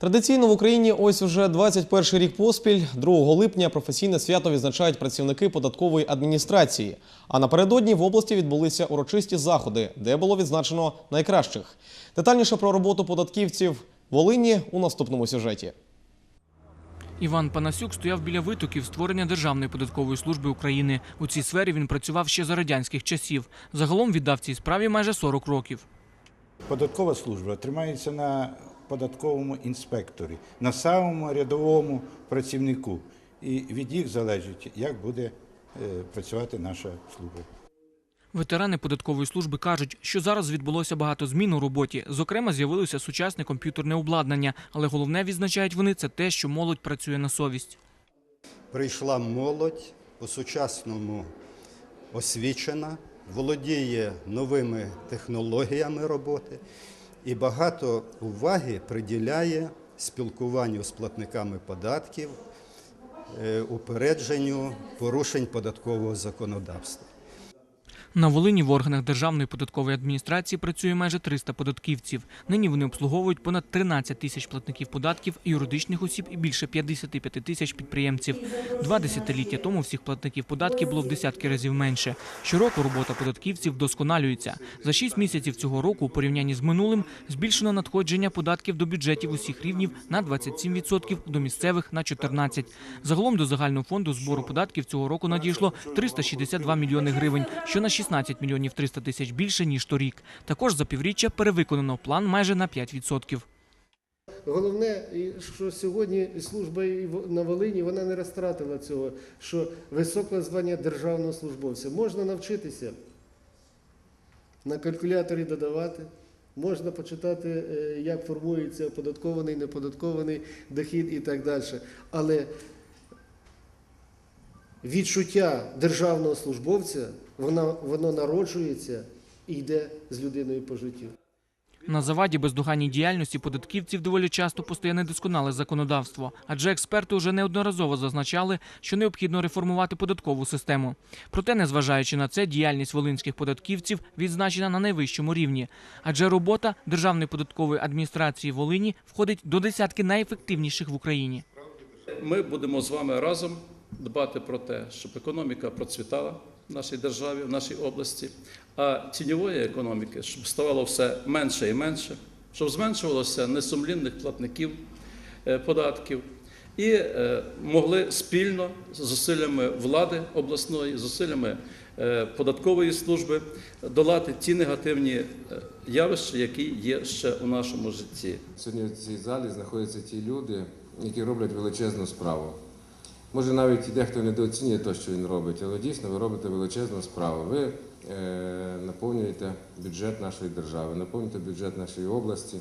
Традиційно в Україні ось уже 21 рік поспіль, 2 липня, професійне свято відзначають працівники податкової адміністрації. А напередодні в області відбулися урочисті заходи, де було відзначено найкращих. Детальніше про роботу податківців в Волині у наступному сюжеті. Іван Панасюк стояв біля витоків створення Державної податкової служби України. У цій сфері він працював ще за радянських часів. Загалом віддав цій справі майже 40 років. Податкова служба тримається на податковому інспекторі, на самому рядовому працівнику. І від їх залежить, як буде е, працювати наша служба. Ветерани податкової служби кажуть, що зараз відбулося багато змін у роботі. Зокрема, з'явилося сучасне комп'ютерне обладнання, але головне відзначають вони це те, що молодь працює на совість. прийшла молодь по-сучасному освічена, володіє новими технологіями роботи і багато уваги приділяє спілкуванню з платниками податків, е, упередженню порушень податкового законодавства. На Волині в органах Державної податкової адміністрації працює майже 300 податківців. Нині вони обслуговують понад 13 тисяч платників податків, юридичних осіб і більше 55 тисяч підприємців. Два десятиліття тому всіх платників податків було в десятки разів менше. Щороку робота податківців вдосконалюється. За 6 місяців цього року, у порівнянні з минулим, збільшено надходження податків до бюджетів усіх рівнів на 27%, до місцевих на 14%. Загалом до загального фонду збору податків цього року надійшло 362 мільйони гривень, що на 16 мільйонів 300 тисяч більше ніж торік. Також за півріччя перевиконано план майже на 5%. Головне, що сьогодні служба на Волині вона не розтратила цього, що високе звання державного службовця. Можна навчитися на калькуляторі додавати, можна почитати, е, як формується оподаткований, неподаткований дохід і так далі. Але відчуття державного службовця, воно, воно народжується і йде з людиною по життю. На заваді бездоганній діяльності податківців доволі часто постає недосконале законодавство, адже експерти вже неодноразово зазначали, що необхідно реформувати податкову систему. Проте, незважаючи на це, діяльність волинських податківців відзначена на найвищому рівні, адже робота Державної податкової адміністрації Волині входить до десятки найефективніших в Україні. Ми будемо з вами разом дбати про те, щоб економіка процвітала в нашій державі, в нашій області, а тіньової економіки, щоб ставало все менше і менше, щоб зменшувалося несумлінних платників е, податків і е, могли спільно з зусиллями влади обласної, з зусиллями е, податкової служби долати ті негативні явища, які є ще у нашому житті. Сьогодні в цій залі знаходяться ті люди, які роблять величезну справу. Може, навіть дехто недооцінює те, що він робить, але дійсно ви робите величезну справу. Ви е, наповнюєте бюджет нашої держави, наповнюєте бюджет нашої області,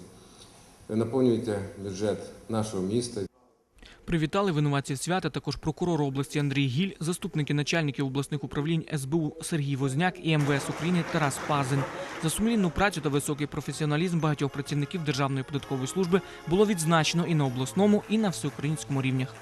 наповнюєте бюджет нашого міста. Привітали винуватців свята також прокурор області Андрій Гіль, заступники начальників обласних управлінь СБУ Сергій Возняк і МВС України Тарас Пазин. За сумлінну працю та високий професіоналізм багатьох працівників Державної податкової служби було відзначено і на обласному, і на всеукраїнському рівнях.